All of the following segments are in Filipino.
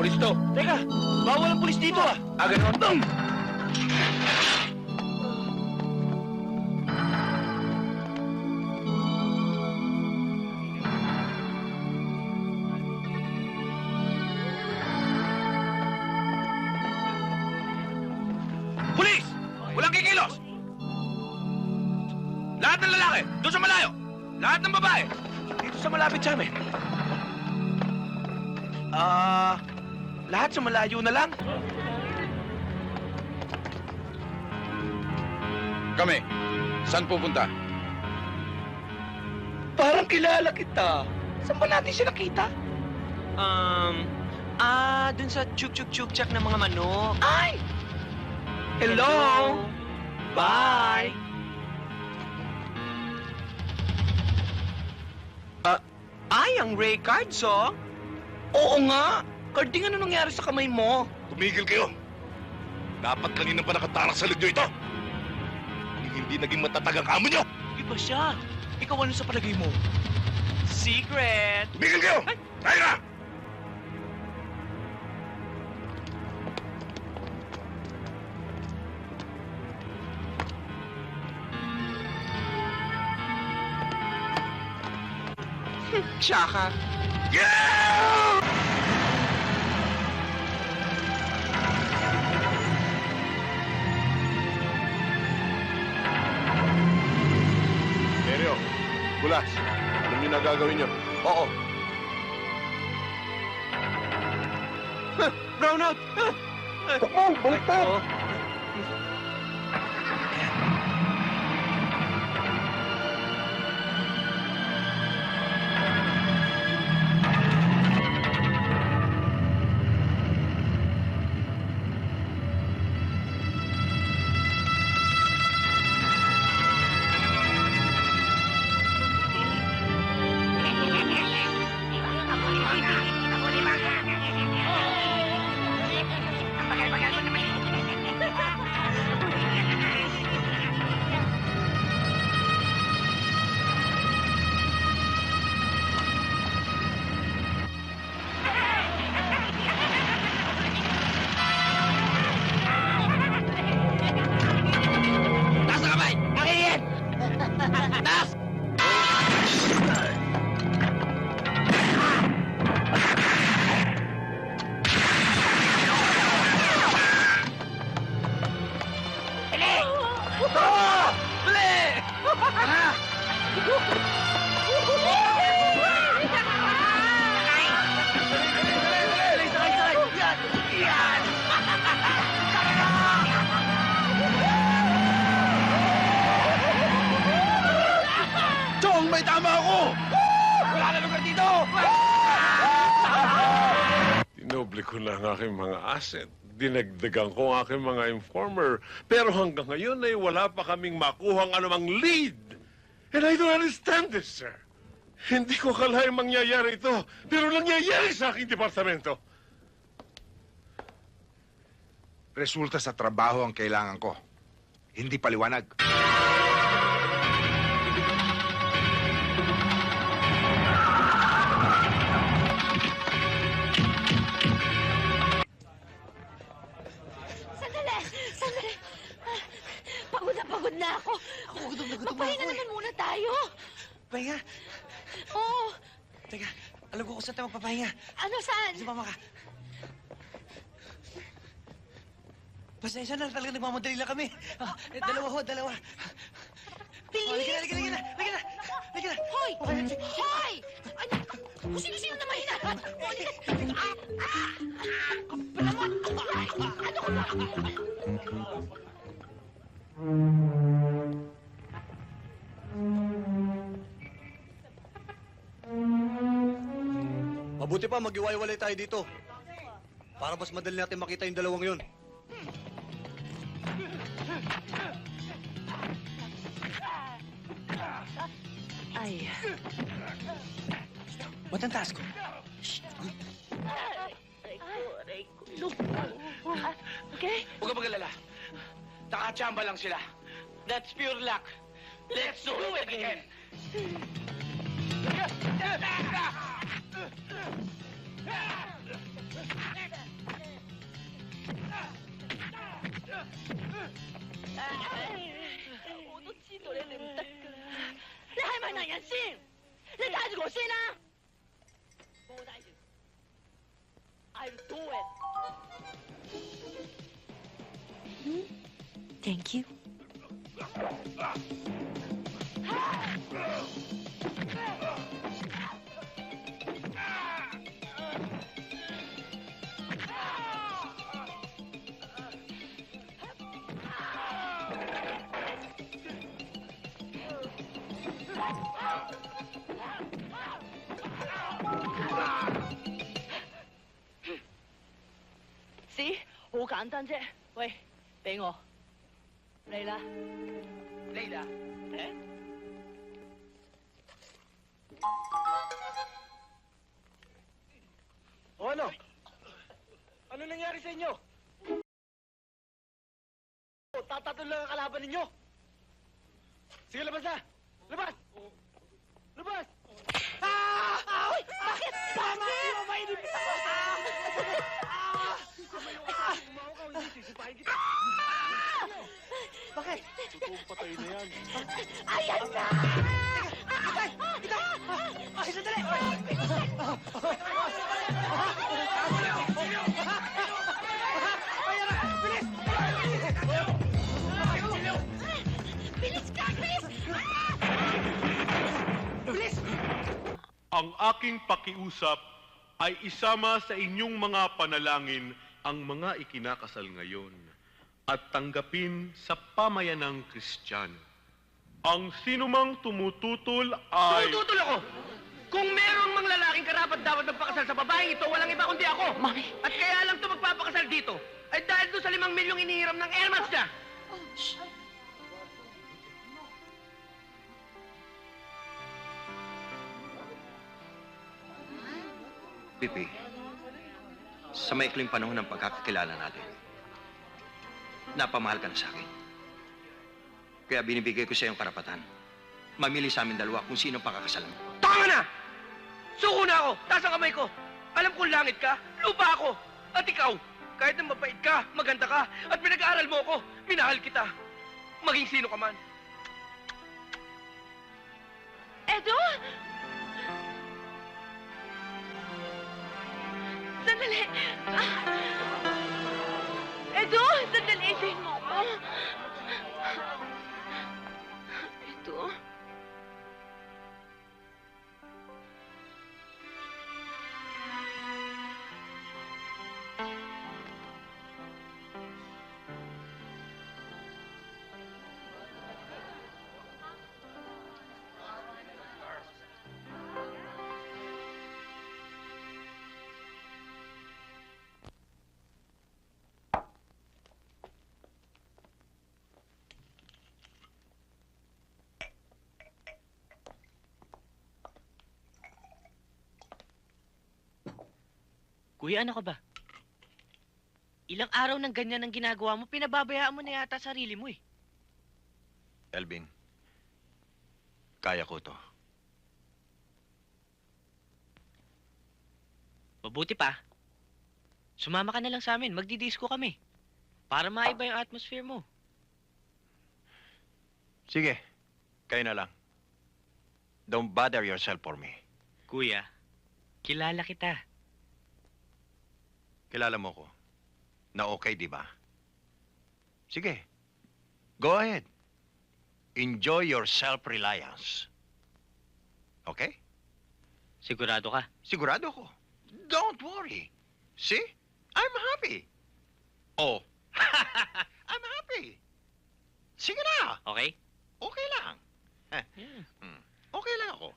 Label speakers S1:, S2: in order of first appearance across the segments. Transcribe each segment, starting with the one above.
S1: Pulis to.
S2: Teka, bawal ang pulis dito ah.
S1: Ah, ganun?
S2: Pulis! Walang kikilos! Lahat ng lalaki, doon sa malayo. Lahat ng babae, dito sa malapit sa amin. Ah, lahat sa malayo na lang.
S1: Kami. Saan pupunta?
S2: Parang kilala kita. Saan ba natin siya nakita?
S3: Um, ah, dun sa chuk-chuk-chuk-chak ng mga manok.
S2: Ay! Hello! Bye! Ah, ay, ang Ray cards, oh. Oo nga. Carding, ano nangyari sa kamay mo?
S4: Tumigil kayo. Dapat kanina pa nakatarak sa ligyo ito. Kung hindi naging matatag ang amo nyo,
S3: Iba siya. Ikaw ano sa palagay mo? Secret!
S4: tumigil kayo! Tayo na!
S2: Tsaka.
S4: Yeah! Bulas, alam niyo na gagawin niyo.
S2: Oo. Brown out!
S4: Takbo, baliktad!
S2: Oo.
S5: Ko na ang aking mga asset. Dinagdagan ko ang aking mga informer. Pero hanggang ngayon ay wala pa kaming makuhang anumang lead. And I don't understand this, sir. Hindi ko kalahin mangyayari ito. Pero nangyayari sa aking departamento.
S6: Resulta sa trabaho ang kailangan ko. Hindi paliwanag.
S7: Pagod na na ako.
S3: Ako, gutom na gutom na
S7: Magpahinga
S3: ako eh.
S7: naman muna tayo.
S3: Pahinga.
S7: Oo.
S3: Teka, alam ko kung saan tayo magpapahinga.
S7: Ano saan?
S3: Sumama ka. Pasensya na, talaga nagmamadali lang kami. Ah, eh, dalawa ho, dalawa. Oh, halika na, halika na, halika na, halika na, halika na.
S7: Hoy! Hoy! Ano? Kung sino-sino na mahinahan? O, halika. Ah! Ah!
S8: Pa, mag-iwalay tayo dito. Para mas madali natin makita yung dalawang yun.
S7: Ay.
S3: Ba't ang taas ko?
S7: Okay?
S2: Huwag ka mag-alala. Nakachamba lang sila. That's pure luck. Let's do it again.
S7: 我都知道你哋唔，你系咪男人先？你睇住我先啦、啊，冇大事。I'll do it。嗯，Thank you。See，好简单啫。喂，俾我嚟啦，嚟啦，诶？
S3: O ano? Ano nangyari sa inyo? O, tatatol lang ang kalaban ninyo. Sige, labas na! Labas! Labas! Ah!
S7: Uy, bakit? Bakit?
S3: Mainit ka! Ah! Ah! Umawa ka, hindi sisipahin kita. Bakit? Totoong patay na yan.
S7: Ayan na!
S9: Ang aking pakiusap ay isama sa inyong mga panalangin ang mga ikinakasal ngayon at tanggapin sa pamayanang Kristiyano. Ang sinumang tumututol ay...
S2: Tututol ako! Kung meron mang lalaking karapat dapat magpakasal sa babaeng ito, walang iba kundi ako.
S7: Mami.
S2: At kaya lang ito magpapakasal dito, ay dahil doon sa limang milyong inihiram ng Airmax niya.
S10: Pipi, sa maikling panahon ng pagkakakilala natin, napamahal ka na sa akin. Kaya binibigay ko sa iyong karapatan. Mamili sa amin dalawa kung sino pakakasalan mo.
S2: Tama na! Suko na ako! Taas ang kamay ko! Alam kong langit ka, lupa ako! At ikaw, kahit na mabait ka, maganda ka, at pinag-aaral mo ako, minahal kita. Maging sino ka man.
S7: Edo? Sandali! Ah. Edo, sandali, isayin mo ako.
S2: Kuya, ano ka ba? Ilang araw ng ganyan ang ginagawa mo, pinababayaan mo na yata sarili mo eh.
S10: Elvin, kaya ko to.
S2: Mabuti pa. Sumama ka na lang sa amin, magdidisco kami. Para maiba yung atmosphere mo.
S10: Sige, kayo na lang. Don't bother yourself for me.
S2: Kuya, kilala kita.
S10: Kilala mo ko. Na okay, di ba? Sige. Go ahead. Enjoy your self-reliance. Okay?
S2: Sigurado ka?
S10: Sigurado ko. Don't worry. See? I'm happy. Oh. I'm happy. Sige na.
S2: Okay?
S10: Okay lang.
S2: Yeah.
S10: hmm. Okay lang ako.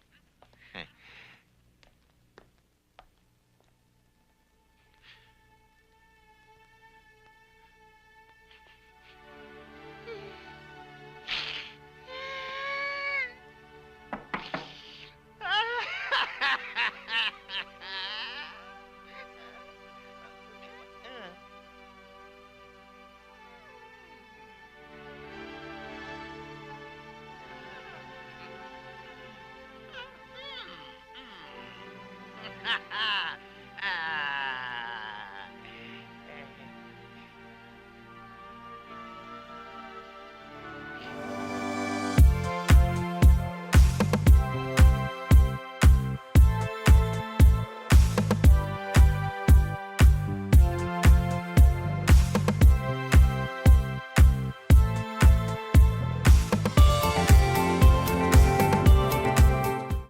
S10: ha ha!